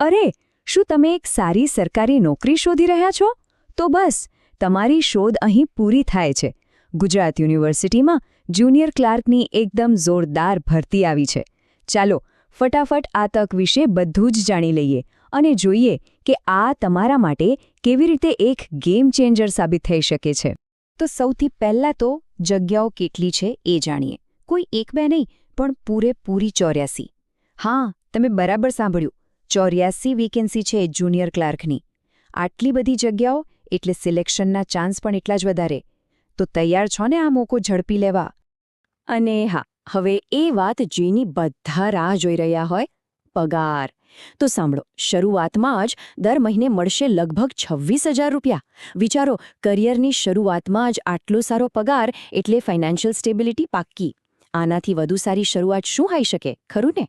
અરે, શું તમે એક સારી સરકારી નોકરી શોધી રહ્યા છો? તો બસ, તમારી શોધ અહીં પૂરી થાય છે. ગુજરાત યુનિવર્સિટીમાં જુનિયર ક્લાર્કની એકદમ જોરદાર ભરતી આવી છે. ચાલો, ફટાફટ આ તક વિશે બધું જ જાણી લઈએ અને જોઈએ કે આ તમારા માટે કેવી રીતે એક ગેમ ચેન્જર સાબિત થઈ શકે છે. તો સૌથી પહેલાં તો જગ્યાઓ કેટલી છે એ જાણીએ. કોઈ એક બે નહીં, પણ પૂરેપૂરી ચોર્યાસી. હા, તમે બરાબર સાંભળ્યું. ચોર્યાસી વેકેન્સી છે જુનિયર ક્લાર્કની. આટલી બધી જગ્યાઓ, એટલે સિલેક્શનના ચાન્સ પણ એટલા જ વધારે. તો તૈયાર છો ને આ મોકો ઝડપી લેવા? અને હા, હવે એ વાત જેની બધા રાહ જોઈ રહ્યા હોય, પગાર. તો સાંભળો, શરૂઆતમાં જ દર મહિને મળશે લગભગ છવ્વીસ હજાર રૂપિયા. વિચારો, કરિયરની શરૂઆતમાં જ આટલો સારો પગાર એટલે ફાઇનાન્શિયલ સ્ટેબિલિટી પાક્કી. આનાથી વધુ સારી શરૂઆત શું હોઈ શકે, ખરું ને?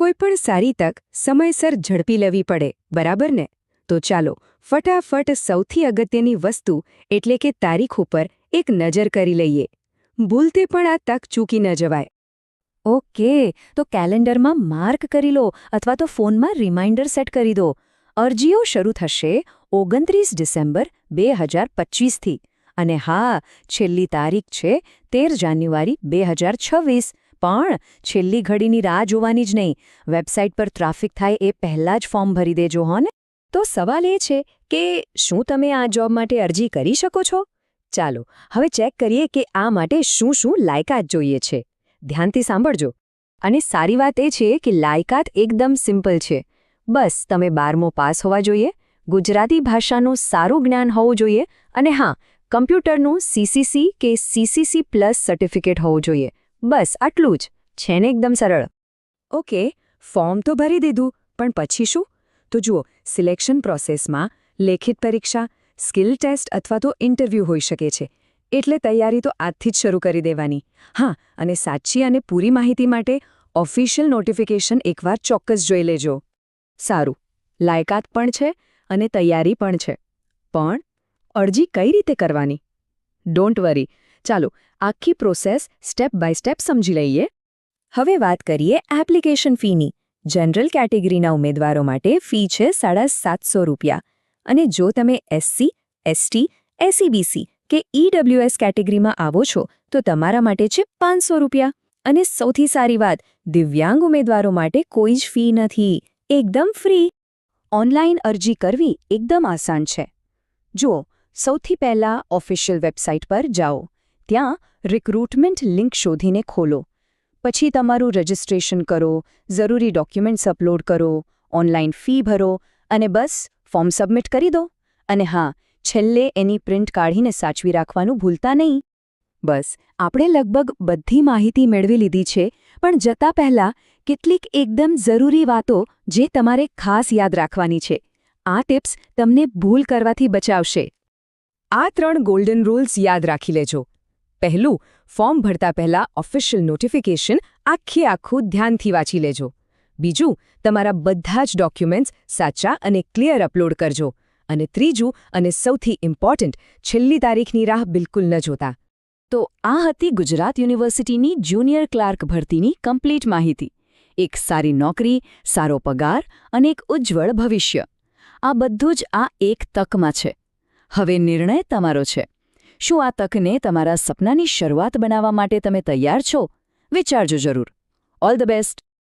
કોઈ પણ સારી તક સમયસર ઝડપી લેવી પડે, બરાબર ને? તો ચાલો, ફટાફટ સૌથી અગત્યની વસ્તુ, એટલે કે તારીખ ઉપર, એક નજર કરી લઈએ. ભૂલતે પણ આ તક ચૂકી ન જવાય. ઓકે, તો કેલેન્ડરમાં માર્ક કરી લો અથવા તો ફોનમાં રિમાઇન્ડર સેટ કરી દો. અરજીઓ શરૂ થશે ઓગણત્રીસ ડિસેમ્બર બે હજાર પચીસથી. અને હા, છેલ્લી તારીખ છે તેર જાન્યુઆરી બે હજાર છવ્વીસ. પણ છેલ્લી ઘડીની રાહ જોવાની જ નહીં. વેબસાઇટ પર ટ્રાફિક થાય એ પહેલાં જ ફોર્મ ભરી દેજો, હો ને? તો સવાલ એ છે કે શું તમે આ જોબ માટે અરજી કરી શકો છો? ચાલો, હવે ચેક કરીએ કે આ માટે શું શું લાયકાત જોઈએ છે. ધ્યાનથી સાંભળજો. અને સારી વાત એ છે કે લાયકાત એકદમ સિમ્પલ છે. બસ, તમે બારમો પાસ હોવા જોઈએ, ગુજરાતી ભાષાનું સારું જ્ઞાન હોવું જોઈએ, અને હા, કમ્પ્યુટરનું સીસીસી કે સીસીસી પ્લસ સર્ટિફિકેટ હોવું જોઈએ. બસ, આટલું જ. છે ને એકદમ સરળ. ઓકે, ફોર્મ તો ભરી દીધું, પણ પછી શું? તો જુઓ, સિલેક્શન પ્રોસેસમાં લેખિત પરીક્ષા, સ્કિલ ટેસ્ટ અથવા તો ઇન્ટરવ્યૂ હોઈ શકે છે. એટલે તૈયારી તો આજથી જ શરૂ કરી દેવાની. હા, અને સાચી અને પૂરી માહિતી માટે ઓફિશિયલ નોટિફિકેશન એકવાર ચોક્કસ જોઈ લેજો. સારું. લાયકાત પણ છે અને તૈયારી પણ છે. પણ અરજી કઈ રીતે કરવાની? Don't worry. ચાલો, આખી પ્રોસેસ સ્ટેપ બાય સ્ટેપ સમજી લઈએ. હવે વાત કરીએ એપ્લિકેશન ફીની. જનરલ કેટેગરીના ઉમેદવારો માટે ફી છે સાડા સાતસો રૂપિયા. અને જો તમે એસસી એસટી એસઈબીસી કે ઈડબ્લ્યુએસ કેટેગરીમાં આવો છો, તો તમારા માટે છે પાંચસો રૂપિયા. અને સૌથી સારી વાત, દિવ્યાંગ ઉમેદવારો માટે કોઈ જ ફી નથી. એકદમ ફ્રી. ઓનલાઈન અરજી કરવી એકદમ આસાન છે. જુઓ, સૌથી પહેલા ઓફિશિયલ વેબસાઇટ પર જાઓ. ત્યાં રિક્રુટમેન્ટ લિંક શોધીને ખોલો. પછી તમારું રજિસ્ટ્રેશન કરો, જરૂરી ડોક્યુમેન્ટ્સ અપલોડ કરો ઓનલાઈન ફી ભરો અને બસ ફોર્મ સબમિટ કરી દો. અને હા, છેલ્લે એની પ્રિન્ટ કાઢીને સાચવી રાખવાનું ભૂલતા નહીં. બસ, આપણે લગભગ બધી માહિતી મેળવી લીધી છે, પણ જતા પહેલાં કેટલીક એકદમ જરૂરી વાતો જે તમારે ખાસ યાદ રાખવાની છે. આ ટિપ્સ તમને ભૂલ કરવાથી બચાવશે. આ ત્રણ ગોલ્ડન રૂલ્સ યાદ રાખી લેજો. પહેલું, ફોર્મ ભરતા પહેલા ઓફિશિયલ નોટિફિકેશન આખે આખું ધ્યાનથી વાંચી લેજો. બીજું, તમારા બધા જ ડોક્યુમેન્ટ્સ સાચા અને ક્લિયર અપલોડ કરજો. અને ત્રીજું, અને સૌથી ઇમ્પોર્ટન્ટ છેલ્લી તારીખની રાહ બિલકુલ ન જોતા. તો આ હતી ગુજરાત યુનિવર્સિટીની જુનિયર ક્લાર્ક ભરતીની કમ્પ્લીટ માહિતી. એક સારી નોકરી, સારો પગાર અને એક ઉજ્જવળ ભવિષ્ય. આ બધું જ આ એક તકમાં છે. હવે નિર્ણય તમારો છે. શું આ તકને તમારા સપનાની શરૂઆત બનાવવા માટે તમે તૈયાર છો? વિચારજો જરૂર. All the best